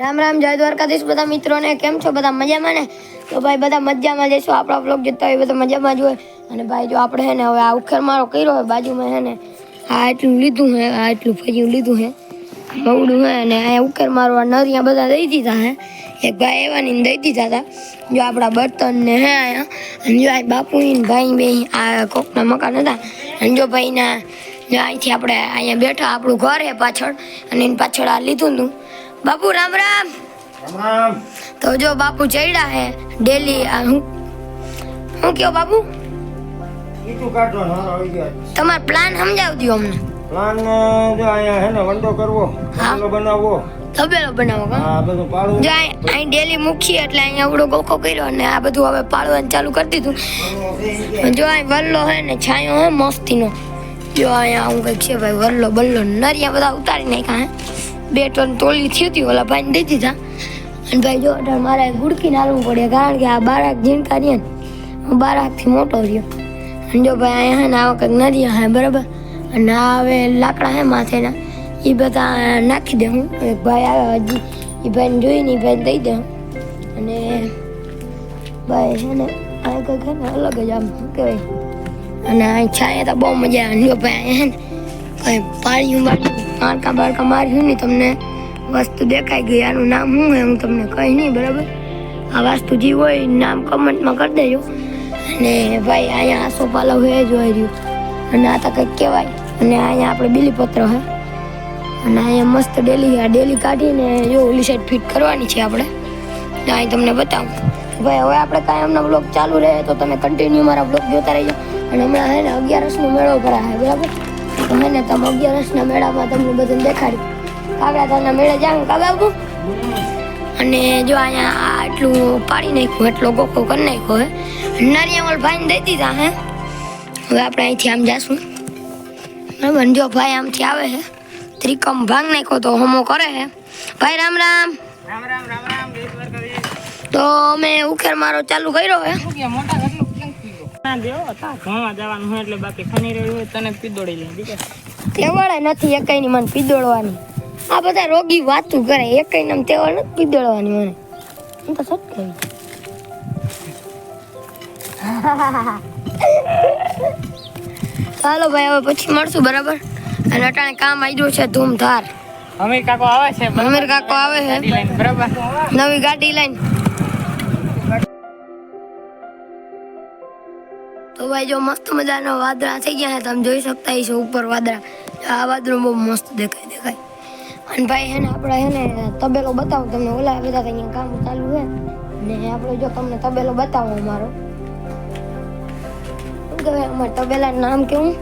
રામ રામ, જય દ્વારકાધીશ બધા મિત્રોને. કેમ છો બધા મજામાં ને? તો ભાઈ બધા મજામાં જઈશું. આપણા બ્લોગ જતા હોય બધા મજામાં જ હોય. અને ભાઈ જો આપણે હે ને હવે આ ઉખેર મારો કર્યો હોય બાજુમાં હે ને, આ એટલું લીધું હે, આ એટલું ફજ્યું લીધું હે. મવડું હે અને અહીંયા ઉખેર મારો, આ નરિયા બધા દઈ દીધા હે. એક ભાઈ એવાની દઈ દીધા હતા. જો આપણા બર્તન ને હે અહીંયા અને જો આ બાપુ ભાઈ બે આ કોકના મકાન હતા. અને જો ભાઈના જો અહીંથી આપણે અહીંયા બેઠા, આપણું ઘર હે પાછળ. અને એની પાછળ આ લીધું હતું બાપુ રામ રામ રામ રામ તો જો બાપુ ચડ્યા હે ડેલી આ હું હું કયો બાપુ ઈટું કાઢો ને હારો આવી ગયા તમારો પ્લાન સમજાવ દો અમને. પ્લાન અ, જો અહીંયા હે ને વંડો કરવો હા. તબેલો બનાવવો તબેલો બનાવો કા આ બધું પાડવું જો અહીં અહીં ડેલી મૂકીએ એટલે અહીંયા આવડો ગોખો કર્યો અને આ બધું હવે પાડવાનું ચાલુ કરી દીધું. જો અહીં વલ્લો હે ને છાંયો હે મસ્તીનો. જો અહીંયા આવું કંઈક છે ભાઈ વલ્લો બલ્લો નરિયા બધા ઉતારી નાખ્યા હે. બે ટન તોલી થઈ હતી, ઓલા ભાઈને દઈ દીધા. અને ભાઈ જો મારે ગુડકી નાલવું પડે, કારણ કે આ બારાક જીણકા રહ્યા ને બારાકથી મોટો રહ્યો. અને જો ભાઈ અહીંયા ને આવા કંઈક નદી હે, બરાબર? અને આ હવે લાકડા હે માથેના. એ બધા નાખી દે હું. એક ભાઈ આવે હજી. એ ભાઈને જોઈને એ ભાઈને દઈ દે અને ભાઈ છે ને, આ કંઈક હે ને, અલગ જ આમ કહેવાય. અને અહીં છાયા તો બહુ મજા આવે. ભાઈ હે ને, કંઈ પાણી બાળ્યું મારકા બાળકા માર્યું નહીં તમને વસ્તુ દેખાઈ ગઈ. આનું નામ શું હે હું તમને કહી નહીં, બરાબર? આ વાસ્તુ જે હોય નામ કમેન્ટમાં કરી દેજો. અને ભાઈ, અહીંયા આસો પાલવ હે જોઈ રહ્યું. અને આ તો કંઈક કહેવાય. અને અહીંયા આપણે બીલીપત્ર હે અને અહીંયા મસ્ત ડેલી, આ ડેલી કાઢીને જો ઓલી સાઈડ ફિટ કરવાની છે આપણે. અહીં તમને બતાવું. ભાઈ, હવે આપણે કાંઈ એમના બ્લોગ ચાલુ રહે તો તમે કન્ટિન્યુ મારા બ્લોગ જોતા રહેજો. અને હમણાં હે ને અગિયારસનો મેળો ભરાય, બરાબર? તો હે ને તમે અગિયારસના મેળામાં તમને બધું દેખાડ્યું કાગડાધારના મેળે જાઉં કા બાબુ અને જો અહીંયા આ આટલું પાડી નાખ્યું એટલો ગોખો કરી નાખ્યો હે. નારિયામલ ભાઈને દઈ દીધા હે. હવે આપણે અહીંથી આમ જાશું. બરાબર જો ભાઈ આમથી આવે છે ત્રિકમ ભાંગ નાખ્યો તો હોમો કરે હે. ભાઈ રામ રામ. રામ રામ રામ રામ તો અમે ઉખેર મારો ચાલુ કર્યો હે. મોટા? ના દેવો તા ભણવા જવાનું હોય એટલે બાકી ખની રહ્યું હોય તને પીદોડી લે દીકરા. તેવડે નથી એકઈની મને પીદોડવાની. આ બધા રોગી વાતું કરે એકઈ નામ નથી મને. હું તો સટ કહી ચાલો ભાઈ હવે પછી મળશું બરાબર? અને અટાણે કામ આવ્યું છે ધૂમધાર. અમીર કાકો આવે છે? અમીર કાકો આવે છે. બરાબર? નવી ગાડી લઈને. તો ભાઈ, જો મસ્ત મજાના વાદળા થઈ ગયા છે તમે જોઈ શકતા હશો ઉપર વાદળા. આ વાદળું બહુ મસ્ત દેખાય દેખાય. અને ભાઈ, હે ને આપણે હે ને, તબેલો બતાવું તમને. ઓલા બધા અહીંયા કામ ચાલુ છે. ને આપણે જો તમને તબેલો બતાવો અમારો. શું કહેવાય, અમારા તબેલાનું નામ કેવું?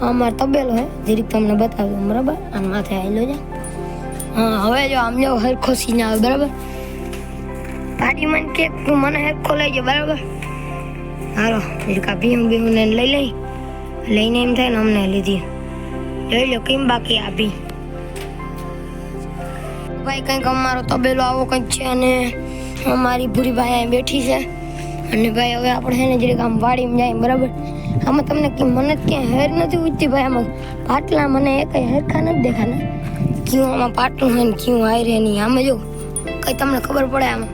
હા, અમારો તબેલો હે, જરીક તમને બતાવ્યું બરાબર? અને માથે આવેલો છે હા, હવે જો આમ જો હરખો સીન આવે, બરાબર? ગાડી મને કે તું મને હરખો લઈ જાય બરાબર? હાલો કા ભીમ ભીમ ને લઈ લઈ. લઈને એમ થાય ને અમને લીધી. જોઈ લો કેમ બાકી આપી ભાઈ, કંઈક અમારો તબેલો આવો કંઈક છે અને અમારી ભૂરી ભાઈ બેઠી છે. અને ભાઈ, હવે આપણે છે ને જરીક આમ વાડીમાં જાય બરાબર? આમાં તમને મને ક્યાંય હેર નથી ઉઠતી ભાઈ? આમાં પાટલા મને એ કંઈ હેરખા નથી દેખાના. ક્યું આમાં પાટલું છે ને ક્યું હાય રે નહીં? આમાં જો કંઈ તમને ખબર પડે આમાં?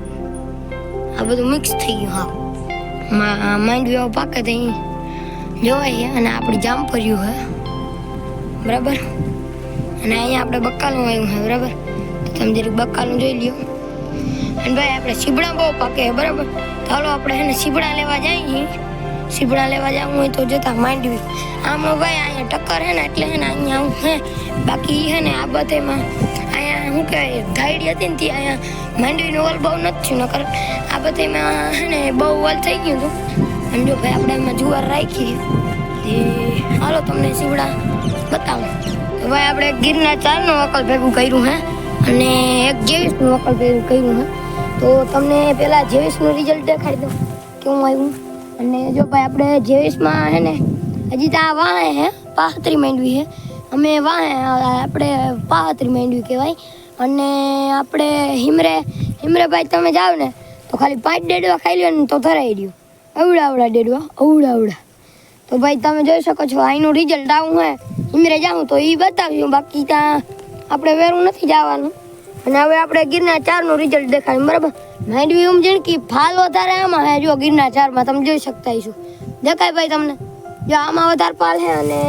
આ બધું મિક્સ થઈ ગયું, હા. માં માંડવી આવો પાકે તો જોવાય અને આપણી જામફળિયું હે. બરાબર? અને અહીંયા આપણે બકાલું આવ્યું હે, બરાબર? તો તમે જરીક બકાલું જોઈ લ્યો. અને ભાઈ આપણે સીબડા બહુ પાકે બરાબર? તો હાલો આપણે એને સીબડા લેવા જઈએ. સીબડા લેવા જવું હોય તો જતા માંડવી. આમાં ભાઈ, અહીંયા ટક્કર હે ને એટલે હે ને અહીંયા આવું હે. બાકી હે ને આ બધેમાં અહીંયા શું કહેવાય ધાયડી હતી ને ત્યાં અહીંયા માંડવીનું વલ બહુ નથી થયું, નકર આ બધેમાં હે ને બહુ વલ થઈ ગયું હતું. અને જો ભાઈ, આપણે એમાં જુવાર રાખી તે હાલો તમને સીવડા બતાવું. તો ભાઈ, આપણે ગીરના ચારનું વકલ ભેગું કર્યું હે, અને એક જેવીસનું વકલ ભેગું કર્યું હે. તો તમને પહેલાં જેવીસનું રિઝલ્ટ દેખાડી દઉં કેવું આવ્યું. અને જો ભાઈ, આપણે જેવીસમાં હે ને, હજી તો આ વાહે હે, પાહતરી માંડવી હે. અમે વાહે આપણે પાહતરી માંડવી કહેવાય. અને આપણે હિમરે, હિમરેભાઈ તમે જાવ ને, તો ખાલી પાંચ ડેડવા ખાઈ લ્યો ને તો ધરાઈ રહ્યો. અવડા અવડા ડેડવા અવડા અવડા તો ભાઈ તમે જોઈ શકો છો અહીંનું રિઝલ્ટ આવું હે. હિમરે જાઉં તો એ બતાવ્યું, બાકી ત્યાં આપણે વેરું નથી જવાનું. અને હવે આપણે ગિરનાર ચારનું રિઝલ્ટ દેખાડ્યું, બરાબર? માંડવી એમ જેણ કે ફાલ વધારે આમાં હે, જો ગિરનાર ચારમાં, તમે જોઈ શકતા હશો. દેખાય ભાઈ તમને? જો આમાં વધારે ફાલ છે અને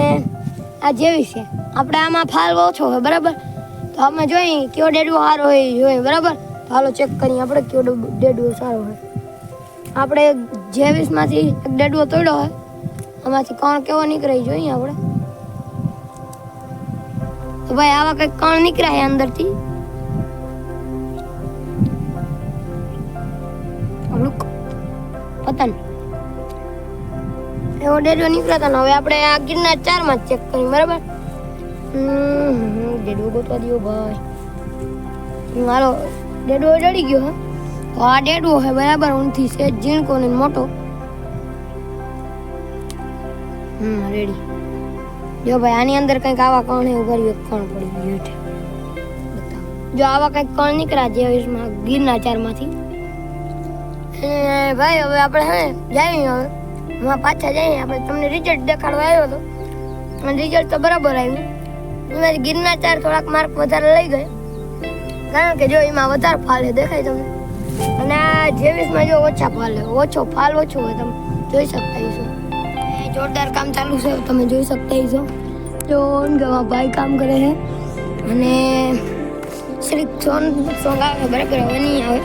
આ જેવી છે. આપણે આમાં ફાલ ઓછો હોય બરાબર? તો અમે જોઈએ કયો ડેડવો સારો હોય જોઈએ બરાબર? હાલો ચેક કરીએ, આપણે કયો ડેડવો સારો હોય. આપણે જેવીસમાંથી એક ડેડવો તોડ્યો હોય, આમાંથી કોણ કેવો નીકળે જોઈએ આપણે. તો ભાઈ, આવા કંઈક કણ નીકળ્યા છે અંદરથી? પતન એવો ડેડવો નીકળ્યો હતો હવે આપણે આ ગિરનાર ચારમાં જ ચેક કરી બરાબર? હમ, ડેડો ગોતવા દો ભાઈ. મારો ડેડુ ચડી ગયો હા? આ ડેડો હે બરાબર ઊંથી છે ઝીણકો ને મોટો. હમ રેડી. જો ભાઈ આની અંદર કંઈક આવા કણ એવું કર્યું કણ પડી ગયું છે. જો આવા કંઈક કણ નીકળ્યા જેવીસમાં ગીરના ચારમાંથી. ભાઈ હવે આપણે હે જઈએ હવે. એમાં પાછા જઈએ આપણે તમને રિઝલ્ટ દેખાડવા આવ્યો હતો અને રિઝલ્ટ તો બરાબર આવ્યું. એમાં ગિરનાર ચાર થોડાક માર્ક વધારે લઈ ગયો. કારણ કે જો એમાં વધારે ફાલ છે દેખાય તમને? અને આ જેવીસમાં જો ઓછા ફાલ છે ઓછો ફાલ ઓછો હોય તમે જોઈ શકતા હશો. જોરદાર કામ ચાલુ છે તમે જોઈ શકતા હશો. જો ગવા ભાઈ કામ કરે છે. અને શ્રી સોન, સોંગ આવે, બરાબર, હવે નહીં આવે.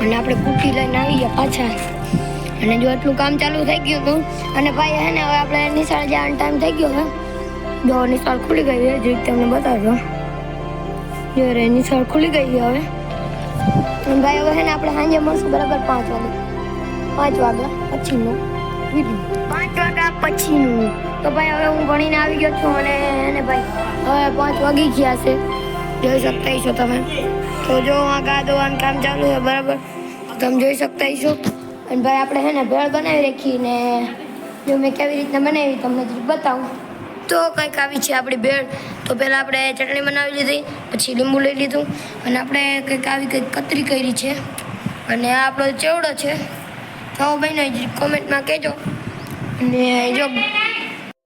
અને આપણે કુટી લઈને આવી ગયા પાછા. અને જો એટલું કામ ચાલુ થઈ ગયું હતું, અને ભાઈ હે ને, હવે આપણે નિશાળ જવાનો ટાઈમ થઈ ગયો છે. જો નિશાળ ખુલી ગઈ છે. જે તમને બતાવજો. જો રેની નિશાળ ખુલી ગઈ છે હવે. ભાઈ હવે ને આપણે સાંજે મળશું બરાબર પાંચ વાગે. પાંચ વાગ્યા પછીનું પાંચ વાગ્યા પછીનું. તો ભાઈ હવે હું ભણીને આવી ગયો છું અને એને ભાઈ હવે પાંચ વાગી ગયા છે. જોઈ શકતા છો તમે. તો જો આ ગા દોવાનું કામ ચાલુ છે બરાબર. તમે જોઈ શકતા છો. અને ભાઈ આપણે હે ને ભેળ બનાવી રાખી ને જો મેં કેવી રીતના બનાવી તમને બતાવું. તો કંઈક આવી છે આપણી ભેળ. તો પહેલાં આપણે ચટણી બનાવી લીધી, પછી લીંબુ લઈ લીધું. અને આપણે કંઈક આવી કંઈક કતરી કરી છે. અને આ આપણો ચેવડો છે. તો ભાઈને કોમેન્ટમાં કહેજો. અને જો